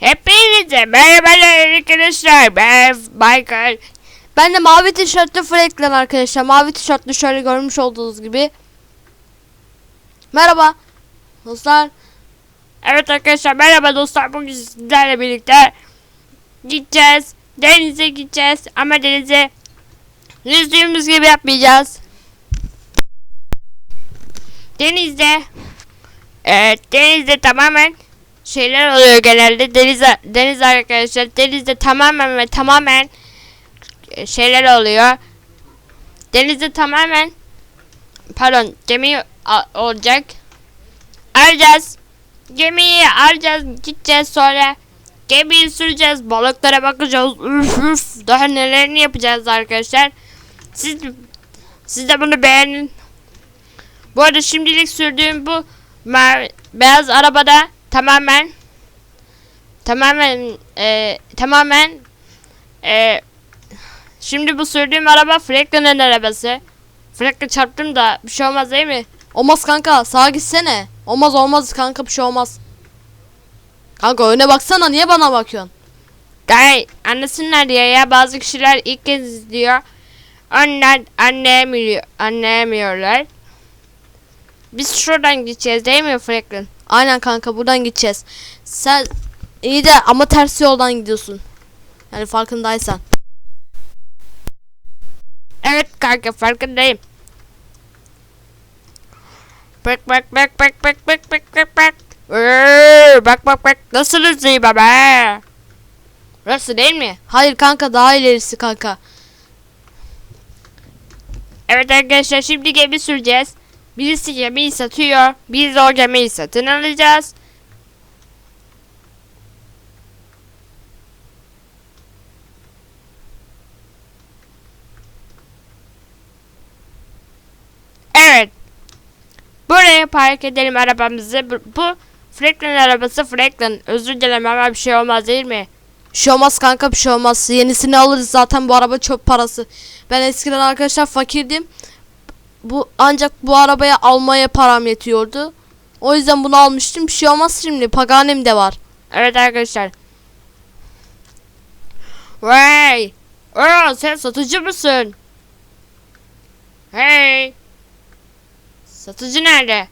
Hepinize merhabalar arkadaşlar. Ben Michael. Ben de mavi tişörtlü Franklin arkadaşlar. Mavi tişörtlü şöyle görmüş olduğunuz gibi. Merhaba. Dostlar. Evet arkadaşlar merhaba dostlar. Bugün sizlerle birlikte gideceğiz. Denize gideceğiz. Ama denize yüzdüğümüz gibi yapmayacağız. Denizde Evet denizde tamamen şeyler oluyor genelde. Deniz, deniz arkadaşlar denizde tamamen ve tamamen e, şeyler oluyor. Denizde tamamen pardon gemi olacak. Arayacağız. Gemiyi arayacağız. Gideceğiz sonra. Gemiyi süreceğiz. Balıklara bakacağız. Üf üf. Daha nelerini yapacağız arkadaşlar. Siz, siz de bunu beğenin. Bu arada şimdilik sürdüğüm bu mavi, beyaz arabada tamamen tamamen e, tamamen e, şimdi bu sürdüğüm araba Franklin'in arabası. Franklin çarptım da bir şey olmaz değil mi? Olmaz kanka sağa gitsene. Olmaz olmaz kanka bir şey olmaz. Kanka öne baksana niye bana bakıyorsun? Gay anlasınlar diye ya bazı kişiler ilk kez izliyor. Onlar anlayamıyor, anlayamıyorlar. Biz şuradan gideceğiz değil mi Franklin? Aynen kanka buradan gideceğiz. Sen iyi de ama ters yoldan gidiyorsun. Yani farkındaysan. Evet kanka farkındayım. Bak bak bak bak bak bak bak bak bak. Ee, Bak bak bak nasıl hızlıyım baba. Burası değil mi? Hayır kanka daha ilerisi kanka. Evet arkadaşlar şimdi gemi süreceğiz. Birisi gemiyi satıyor. Biz de o gemiyi satın alacağız. Evet. Buraya park edelim arabamızı. Bu, bu Franklin arabası Franklin. Özür dilerim ama bir şey olmaz değil mi? Bir şey olmaz kanka bir şey olmaz. Yenisini alırız zaten bu araba çöp parası. Ben eskiden arkadaşlar fakirdim. Bu ancak bu arabaya almaya param yetiyordu. O yüzden bunu almıştım. Bir şey olmaz şimdi. Paganim de var. Evet arkadaşlar. Vay! Oo, sen satıcı mısın? Hey! Satıcı nerede?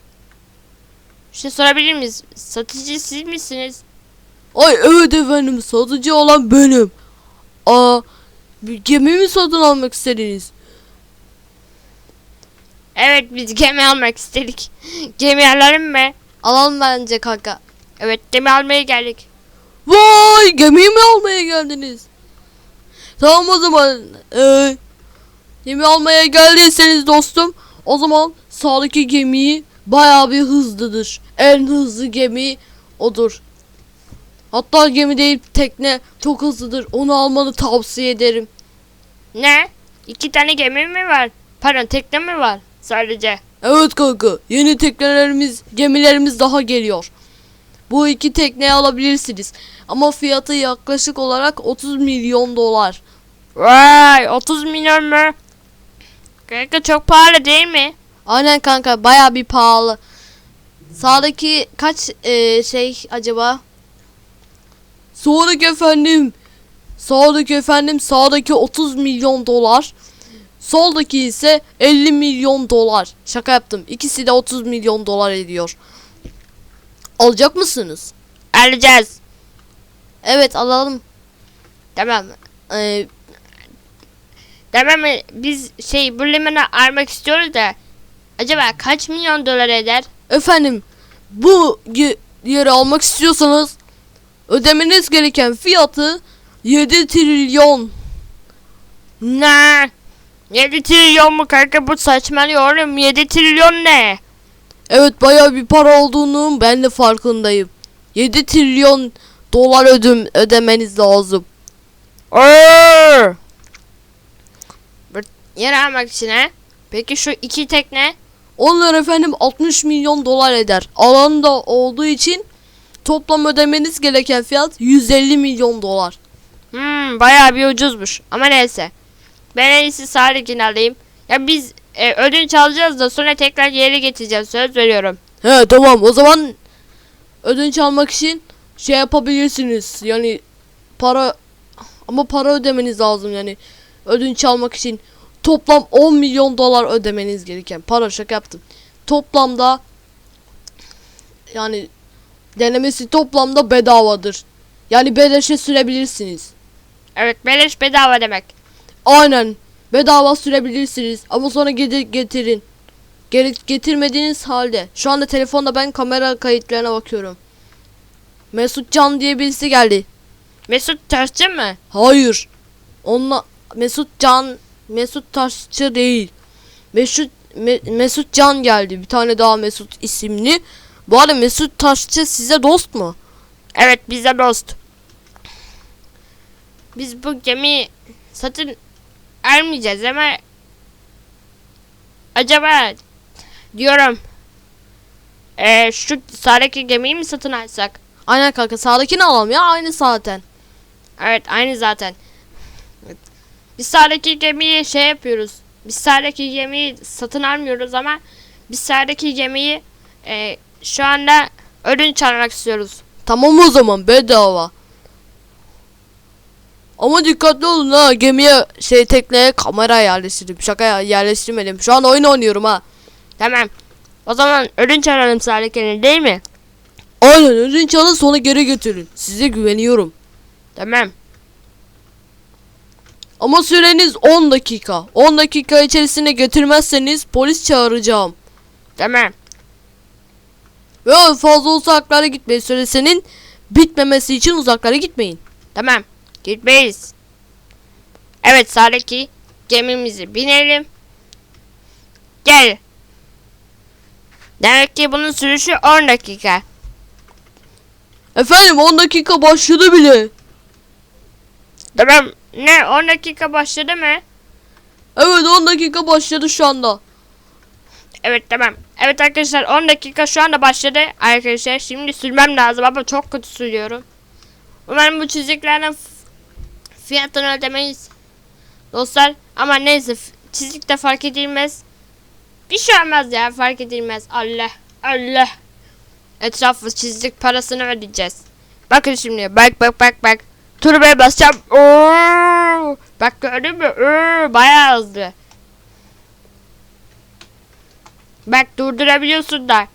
Bir şey sorabilir miyiz? Satıcı siz misiniz? Ay evet efendim satıcı olan benim. Aa bir gemi mi satın almak istediniz? Evet biz gemi almak istedik. Gemi alalım mı? Alalım bence kanka. Evet gemi almaya geldik. Vay gemiyi mi almaya geldiniz? Tamam o zaman. Ee, gemi almaya geldiyseniz dostum. O zaman sağdaki gemiyi bayağı bir hızlıdır. En hızlı gemi odur. Hatta gemi değil tekne çok hızlıdır. Onu almanı tavsiye ederim. Ne? İki tane gemi mi var? Pardon tekne mi var? Sadece. Evet kanka yeni teknelerimiz gemilerimiz daha geliyor. Bu iki tekneyi alabilirsiniz. Ama fiyatı yaklaşık olarak 30 milyon dolar. Vay 30 milyon mu? Kanka çok pahalı değil mi? Aynen kanka baya bir pahalı. Sağdaki kaç eee, şey acaba? Sağdaki efendim. Sağdaki efendim sağdaki 30 milyon dolar. Soldaki ise 50 milyon dolar. Şaka yaptım. İkisi de 30 milyon dolar ediyor. Alacak mısınız? Alacağız. Evet alalım. Tamam. Ee, Tamam mı? Biz şey bu limanı almak istiyoruz da acaba kaç milyon dolar eder? efendim bu ye- yeri almak istiyorsanız ödemeniz gereken fiyatı 7 trilyon. Ne? 7 trilyon mu kanka bu saçmalıyor oğlum 7 trilyon ne? Evet baya bir para olduğunu ben de farkındayım. 7 trilyon dolar ödüm ödemeniz lazım. Oo! Bu yer almak için ha? Peki şu iki tekne? Onlar efendim 60 milyon dolar eder. Alanda olduğu için toplam ödemeniz gereken fiyat 150 milyon dolar. Hmm bayağı bir ucuzmuş ama neyse. Ben en iyisi sağdakini alayım. Ya biz e, ödünç alacağız da sonra tekrar geri getireceğiz söz veriyorum. He tamam o zaman ödünç almak için şey yapabilirsiniz. Yani para ama para ödemeniz lazım yani. Ödünç almak için toplam 10 milyon dolar ödemeniz gereken. Para şaka yaptım. Toplamda yani denemesi toplamda bedavadır. Yani beleşe sürebilirsiniz. Evet beleş bedava demek. Aynen. Bedava sürebilirsiniz ama sonra getir getirin. Geri getirmediğiniz halde. Şu anda telefonda ben kamera kayıtlarına bakıyorum. Mesut Can diye birisi geldi. Mesut Taşçı mı? Hayır. Onunla Mesut Can Mesut Taşçı değil. Mesut Me- Mesut Can geldi. Bir tane daha Mesut isimli. Bu arada Mesut Taşçı size dost mu? Evet bize dost. Biz bu gemiyi satın almayacağız ama acaba diyorum eee şu sağdaki gemiyi mi satın alsak? Aynen kanka sağdakini alalım ya aynı zaten. Evet aynı zaten. Evet. Biz sağdaki gemiyi şey yapıyoruz. Biz sağdaki gemiyi satın almıyoruz ama biz sağdaki gemiyi eee, şu anda ödünç almak istiyoruz. Tamam o zaman bedava. Ama dikkatli olun ha gemiye şey tekneye kamera yerleştirdim. Şaka yerleştirmedim. Şu an oyun oynuyorum ha. Tamam. O zaman ödünç alalım sağdakini değil mi? Aynen ödünç alın sonra geri getirin. Size güveniyorum. Tamam. Ama süreniz 10 dakika. 10 dakika içerisinde getirmezseniz polis çağıracağım. Tamam. Ve fazla uzaklara gitmeyin. Süresinin bitmemesi için uzaklara gitmeyin. Tamam. Gitmeyiz. Evet sağdaki gemimizi binelim. Gel. Demek ki bunun sürüşü 10 dakika. Efendim 10 dakika başladı bile. Tamam. Ne 10 dakika başladı mı? Evet 10 dakika başladı şu anda. Evet tamam. Evet arkadaşlar 10 dakika şu anda başladı. Arkadaşlar şimdi sürmem lazım ama çok kötü sürüyorum. Umarım bu çiziklerden f- fiyatını ödemeyiz. Dostlar ama neyse f- çizik de fark edilmez. Bir şey olmaz ya fark edilmez. Allah Allah. Etrafı çizik parasını ödeyeceğiz. Bakın şimdi bak bak bak bak. Turbaya basacağım. Oo! Bak gördün mü? Oo, bayağı hızlı. Bak durdurabiliyorsun da.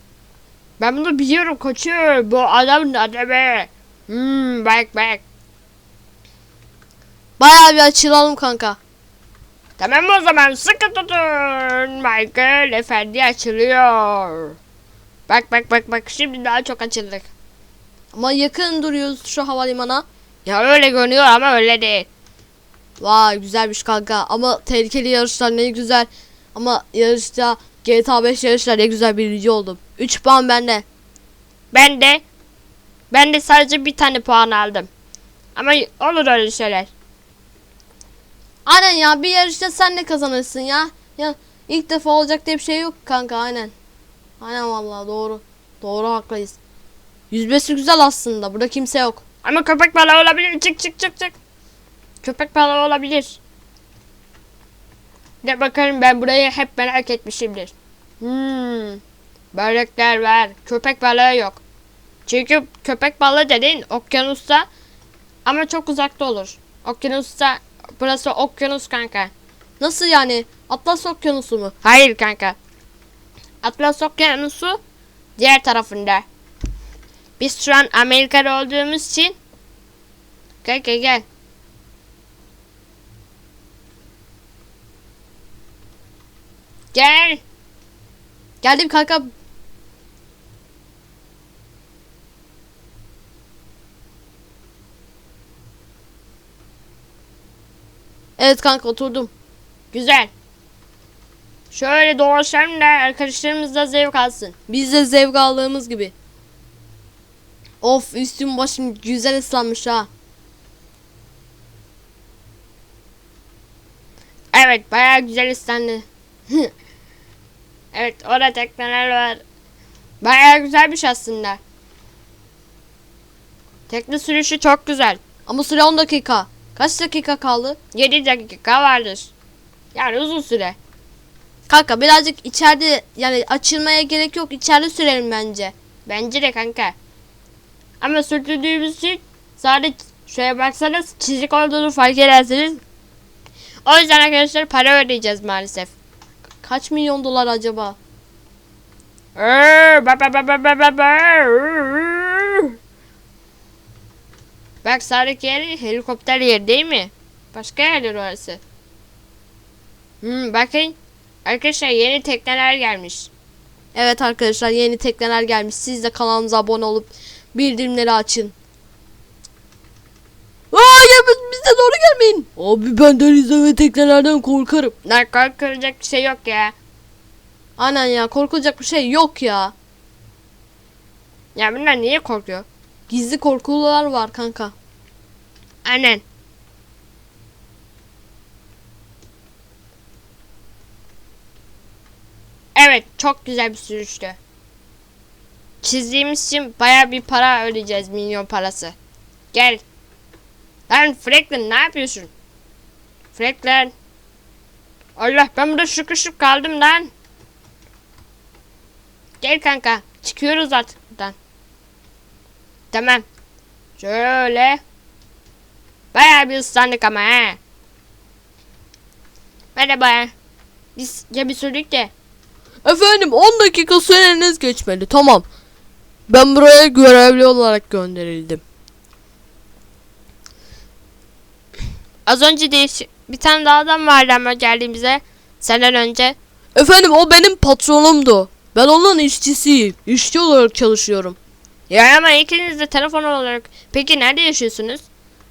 Ben bunu biliyorum koçum. Bu adamın adamı. Hmm, bak bak. Bayağı bir açılalım kanka. Tamam o zaman sıkı tutun. Michael efendi açılıyor. Bak bak bak bak şimdi daha çok açıldık. Ama yakın duruyoruz şu havalimanına. Ya öyle görünüyor ama öyle değil. Vay güzelmiş kanka. Ama tehlikeli yarışlar ne güzel. Ama yarışta GTA 5 yarışlar ne güzel birinci oldum. 3 puan bende. Ben de ben de sadece bir tane puan aldım. Ama olur öyle şeyler. Aynen ya bir yarışta sen de kazanırsın ya. Ya ilk defa olacak diye bir şey yok kanka aynen. Aynen vallahi doğru. Doğru haklıyız. 105'i güzel aslında. Burada kimse yok. Ama köpek balığı olabilir. Çık çık çık çık. Köpek balığı olabilir. De bakalım ben burayı hep merak etmişimdir. Hmm. Balıklar var. Köpek balığı yok. Çünkü köpek balığı dediğin okyanusta ama çok uzakta olur. Okyanusta burası okyanus kanka. Nasıl yani? Atlas Okyanusu mu? Hayır kanka. Atlas Okyanusu diğer tarafında. Biz şu an Amerika'da olduğumuz için gel gel. Gel. Geldim kanka. Evet kanka oturdum. Güzel. Şöyle dolaşalım da arkadaşlarımız da zevk alsın. Biz de zevk aldığımız gibi. Of üstüm başım güzel ıslanmış ha. Evet bayağı güzel istendi. evet orada tekneler var. Bayağı güzelmiş aslında. Tekne sürüşü çok güzel. Ama süre 10 dakika. Kaç dakika kaldı? 7 dakika vardır. Yani uzun süre. Kanka birazcık içeride yani açılmaya gerek yok. İçeride sürelim bence. Bence de kanka. Ama sürdürdüğümüz için sadece şuraya baksanız çizik olduğunu fark edersiniz. O yüzden arkadaşlar para ödeyeceğiz maalesef. Kaç milyon dolar acaba? Ee, ba ba ba ba ba ba. Bak sağdaki yer helikopter yeri değil mi? Başka yerler orası. Hmm, bakın. Arkadaşlar yeni tekneler gelmiş. Evet arkadaşlar yeni tekneler gelmiş. Siz de kanalımıza abone olup bildirimleri açın. Aa ya biz- bize doğru gelmeyin. Abi ben denizde ve teknelerden korkarım. Lan korkulacak bir şey yok ya. Aynen ya korkulacak bir şey yok ya. Ya bunlar niye korkuyor? Gizli korkular var kanka. Aynen. Evet, çok güzel bir sürüştü. Çizdiğimiz için baya bir para ödeyeceğiz, milyon parası. Gel. Lan Franklin ne yapıyorsun? Franklin. Allah ben burada sıkışıp kaldım lan. Gel kanka. Çıkıyoruz artık. Tamam. Şöyle. Bayağı bir ıslandık ama he. Merhaba. Biz bir sürdük de. Efendim 10 dakika süreniz geçmedi. Tamam. Ben buraya görevli olarak gönderildim. Az önce değiş bir tane daha adam vardı ama geldiğimize. Senden önce. Efendim o benim patronumdu. Ben onun işçisiyim. İşçi olarak çalışıyorum. Ya ama ikiniz de telefon olarak. Peki nerede yaşıyorsunuz?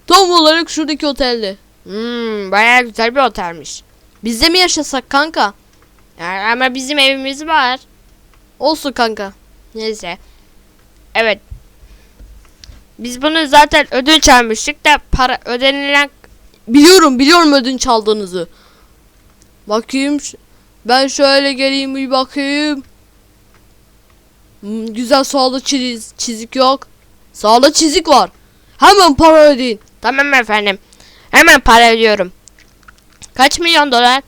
Tam olarak şuradaki otelde. Hmm, bayağı güzel bir otelmiş. Bizde mi yaşasak kanka? Ya, ama bizim evimiz var. Olsun kanka. Neyse. Evet. Biz bunu zaten ödünç almıştık da para ödenilen Biliyorum biliyorum ödünç aldığınızı. Bakayım. Ben şöyle geleyim bir bakayım. Hmm, güzel sağda çiz, çizik yok. Sağda çizik var. Hemen para ödeyin. Tamam efendim. Hemen para ödüyorum. Kaç milyon dolar?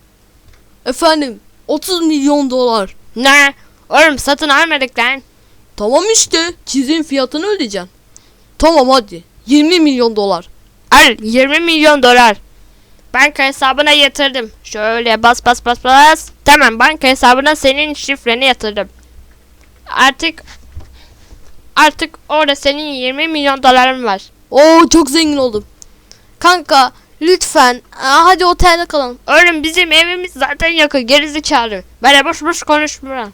Efendim 30 milyon dolar. Ne? Oğlum satın almadık lan. Tamam işte çizin fiyatını ödeyeceksin. Tamam hadi 20 milyon dolar. Al 20 milyon dolar. Banka hesabına yatırdım. Şöyle bas bas bas bas. Tamam banka hesabına senin şifreni yatırdım. Artık artık orada senin 20 milyon doların var. Oo çok zengin oldum. Kanka lütfen aa, hadi otelde kalalım. Oğlum bizim evimiz zaten yakın. Gerizekalı. Böyle boş boş konuşma.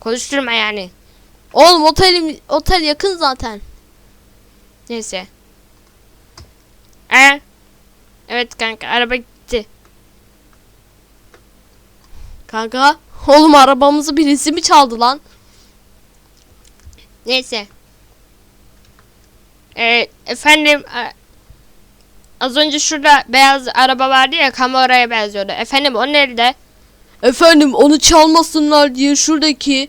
Konuşturma yani. Oğlum otel, otel yakın zaten. Neyse. Ee? Evet kanka araba gitti. Kanka oğlum arabamızı birisi mi çaldı lan? Neyse. Ee, efendim a- az önce şurada beyaz araba vardı ya Camorra'ya benziyordu. Efendim o nerede? Efendim onu çalmasınlar diye şuradaki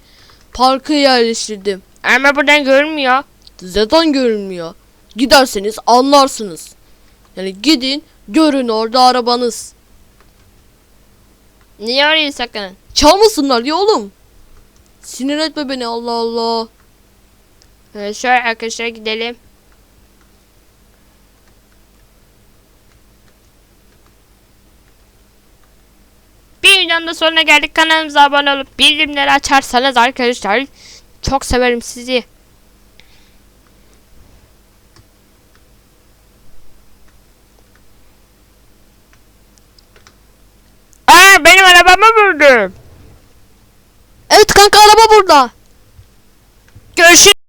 parka yerleştirdim. Ama buradan görünmüyor. Zaten görünmüyor. Giderseniz anlarsınız. Yani gidin görün orada arabanız. Niye orayı sakın? Çalmasınlar ya oğlum. Sinir etme beni Allah Allah. Ee, şöyle arkadaşlar gidelim. Bir videonun da sonuna geldik. Kanalımıza abone olup bildirimleri açarsanız arkadaşlar çok severim sizi. Aa benim arabamı vurdu. Evet kanka araba burada. Görüşürüz.